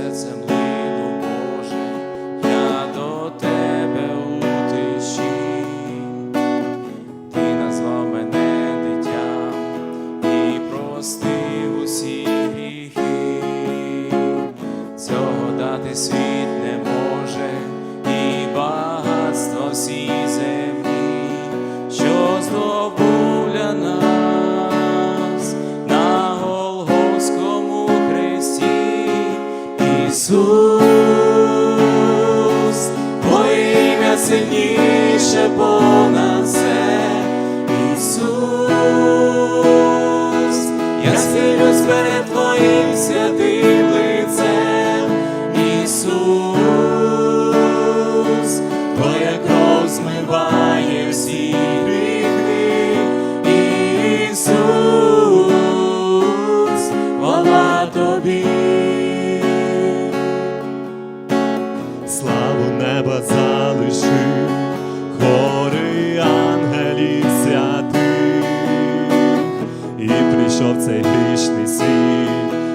серцем Ісус, Твоє ім'я сильніше понад все. Ісус, я схилюсь перед Твоїм святим лицем. Ісус, Твоя кров змиває всі цей грішний світ,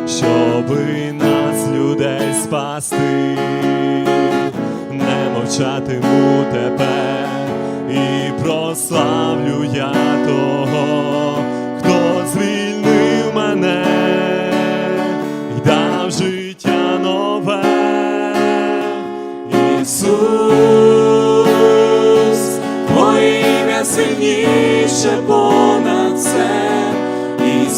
щоби нас, людей, спасти, не мовчатиму тепер і прославлю я того, хто звільнив мене і дав життя нове. Ісус, Твоє ім'я сильніше.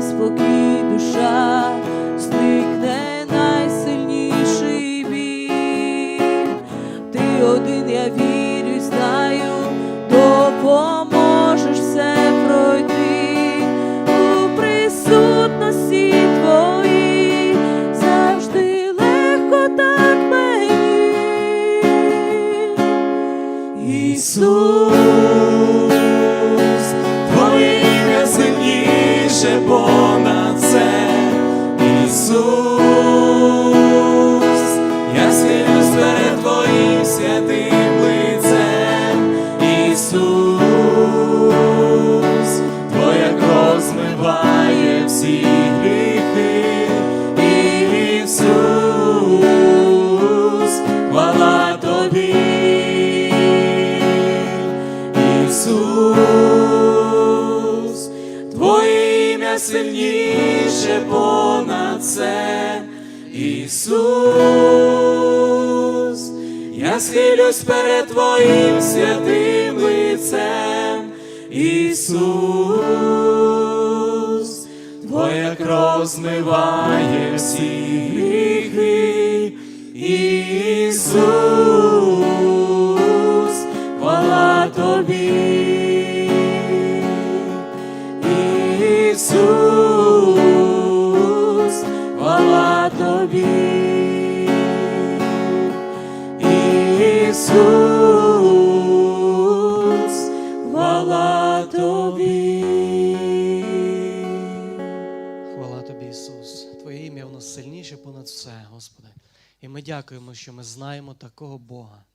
this book. Сильніше понад все. Ісус, я схилюсь перед Твоїм святим лицем. Ісус, Твоя кров змиває всі гріхи. Ісус, ім'я воно сильніше понад все, Господи. І ми дякуємо, що ми знаємо такого Бога.